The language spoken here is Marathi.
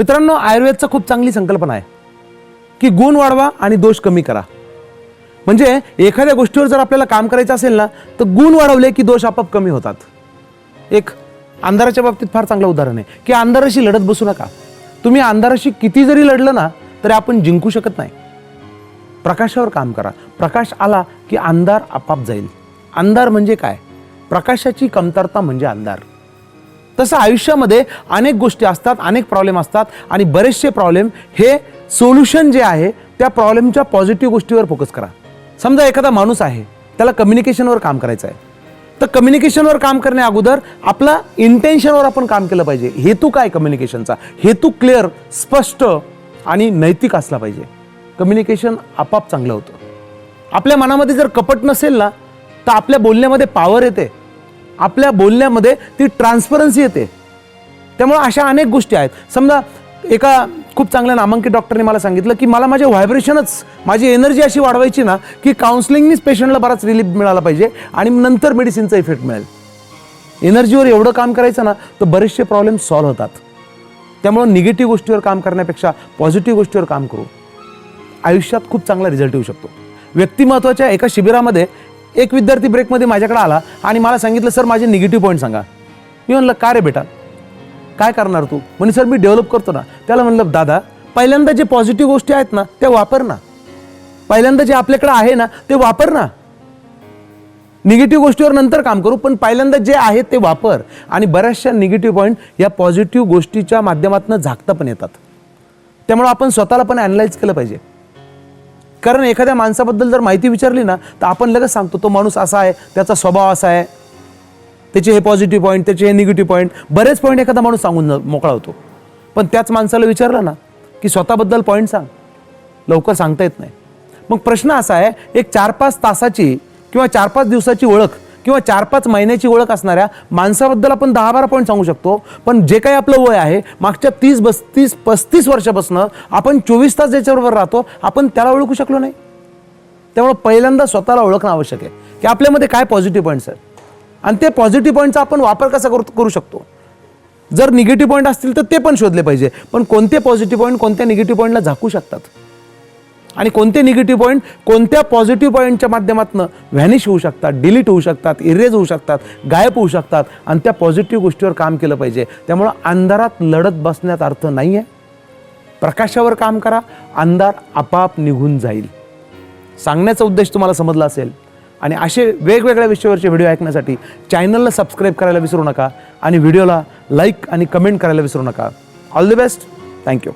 मित्रांनो आयुर्वेदचा खूप चांगली संकल्पना आहे की गुण वाढवा आणि दोष कमी करा. म्हणजे एखाद्या गोष्टीवर जर आपल्याला काम करायचं असेल ना तर गुण वाढवले की दोष आपोआप कमी होतात. एक अंधाराच्या बाबतीत फार चांगलं उदाहरण आहे की अंधाराशी लढत बसू नका. तुम्ही अंधाराशी किती जरी लढलं ना तरी आपण जिंकू शकत नाही. प्रकाशावर काम करा. प्रकाश आला की अंधार आपाप जाईल. अंधार म्हणजे काय? प्रकाशाची कमतरता म्हणजे अंधार. तसं आयुष्यामध्ये अनेक गोष्टी असतात अनेक प्रॉब्लेम असतात आणि बरेचसे प्रॉब्लेम हे सोल्युशन जे आहे त्या प्रॉब्लेमच्या पॉझिटिव्ह गोष्टीवर फोकस करा. समजा एखादा माणूस आहे त्याला कम्युनिकेशनवर काम करायचं आहे. तर कम्युनिकेशनवर काम करण्या अगोदर आपला इंटेन्शनवर आपण काम केलं पाहिजे. हेतू काय कम्युनिकेशनचा हेतू क्लिअर स्पष्ट आणि नैतिक असला पाहिजे. कम्युनिकेशन आपाप चांगलं होतं. आपल्या मनामध्ये जर कपट नसेल ना तर आपल्या बोलण्यामध्ये पॉवर येते. आपल्या बोलण्यामध्ये ती ट्रान्सपरन्सी येते. त्यामुळे अशा अनेक गोष्टी आहेत. समजा एका खूप चांगल्या नामांकित डॉक्टरने मला सांगितलं की मला माझे व्हायब्रेशनच माझी एनर्जी अशी वाढवायची ना की काउन्सलिंगनीच पेशंटला बराच रिलीफ मिळाला पाहिजे आणि नंतर मेडिसिनचा इफेक्ट मिळेल. एनर्जीवर एवढं काम करायचं ना तर बरेचसे प्रॉब्लेम सॉल्व्ह होतात. त्यामुळं निगेटिव्ह गोष्टीवर काम करण्यापेक्षा पॉझिटिव्ह गोष्टीवर काम करू. आयुष्यात खूप चांगला रिझल्ट येऊ शकतो. व्यक्तिमत्वाच्या एका शिबिरामध्ये एक विद्यार्थी ब्रेकमध्ये माझ्याकडे आला आणि मला सांगितलं सर माझे निगेटिव्ह पॉईंट सांगा. मी म्हणलं का रे बेटा? काय करणार तू? म्हणजे सर मी डेव्हलप करतो ना. त्याला म्हणलं दादा पहिल्यांदा जे पॉझिटिव्ह गोष्टी आहेत ना त्या वापर ना. पहिल्यांदा जे आपल्याकडे आहे ना ते वापर ना. निगेटिव्ह गोष्टीवर नंतर काम करू पण पहिल्यांदा जे आहे ते वापर. आणि बऱ्याचशा निगेटिव्ह पॉईंट या पॉझिटिव्ह गोष्टीच्या माध्यमातून झाकता पण येतात. त्यामुळे आपण स्वतःला पण अनालाइज केलं पाहिजे. कारण एखाद्या माणसाबद्दल जर माहिती विचारली ना तर आपण लगेच सांगतो तो माणूस असा आहे त्याचा स्वभाव असा आहे. त्याचे हे पॉझिटिव्ह पॉईंट त्याचे हे निगेटिव्ह पॉईंट बरेच पॉईंट एखादा माणूस सांगून मोकळा होतो. पण त्याच माणसाला विचारलं ना की स्वतःबद्दल पॉईंट सांग. लवकर सांगता येत नाही. मग प्रश्न असा आहे एक चार पाच तासाची किंवा चार पाच दिवसाची ओळख किंवा चार पाच महिन्याची ओळख असणाऱ्या माणसाबद्दल आपण दहा बारा पॉईंट सांगू शकतो. पण जे काही आपलं वय आहे मागच्या तीस बस्तीस पस्तीस वर्षापासून आपण चोवीस तास ज्याच्याबरोबर राहतो आपण त्याला ओळखू शकलो नाही. त्यामुळे पहिल्यांदा स्वतःला ओळखणं आवश्यक आहे. की आपल्यामध्ये काय पॉझिटिव्ह पॉईंट्स आहेत? आणि ते पॉझिटिव्ह पॉईंटचा आपण वापर कसा करू करू शकतो? जर निगेटिव्ह पॉईंट असतील तर ते पण शोधले पाहिजे. पण कोणते पॉझिटिव्ह पॉईंट कोणत्या निगेटिव्ह पॉईंटला झाकू शकतात? आणि कोणते निगेटिव्ह पॉईंट कोणत्या पॉझिटिव्ह पॉईंटच्या माध्यमातून व्हॅनिश होऊ शकतात डिलीट होऊ शकतात इरेज होऊ शकतात गायब होऊ शकतात आणि त्या पॉझिटिव्ह गोष्टीवर काम केलं पाहिजे. त्यामुळं अंधारात लढत बसण्यात अर्थ नाही आहे प्रकाशावर काम करा अंधार आपाप निघून जाईल. सांगण्याचा उद्देश तुम्हाला समजला असेल. आणि असे वेगवेगळ्या विषयावरचे व्हिडिओ ऐकण्यासाठी चॅनलला सबस्क्राईब करायला विसरू नका आणि व्हिडिओला लाईक आणि कमेंट करायला विसरू नका. All the best thank you